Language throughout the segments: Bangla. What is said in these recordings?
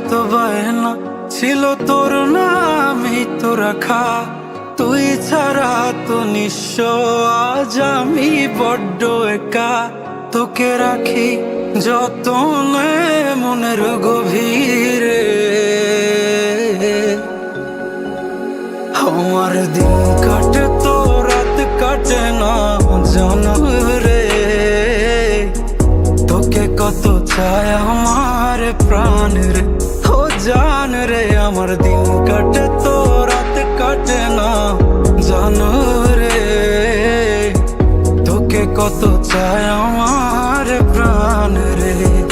বায়না ছিল তোর নামই তো রাখা। তুই ছাড়া তো নিঃস্ব, আজ আমি বড্ড একা। তোকে রাখি যতনে মনের গভীরে। আমার দিন কাটে তো রাত কাটে না জানো রে। তোকে কত চায় আমার প্রাণ রে। জান রে, আমার দিন কাটে তো, রাত কাটে না। জানো রে, তোকে কত চায় আমার প্রাণ রে।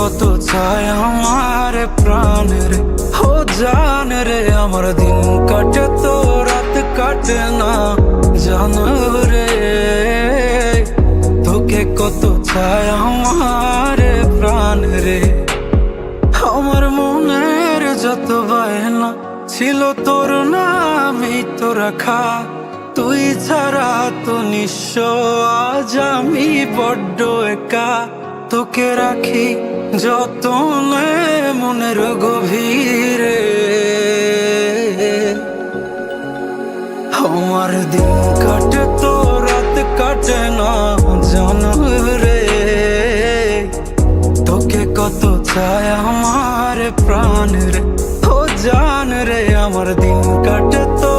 কত চায় আমার প্রাণের ও জান রে, আমার দিন কাটে তো রাত কাটে না। জান রে, তোকে কত চায় আমার প্রাণ রে। আমার মনের যত বায়না ছিল তোর নামই তো রাখা। তুই ছাড়া তো নিঃস্ব, আজ আমি বড্ড একা। তোকে রাখি যতনে মনের গভীরে আমার দিন কাটে তো রাত কাটে না জানো রে। তোকে কত চায় আমার প্রাণ রে। ও জান রে, আমার দিন কাটে তো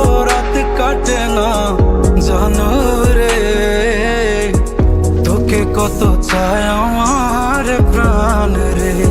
কত চায় আমার প্রাণ রে।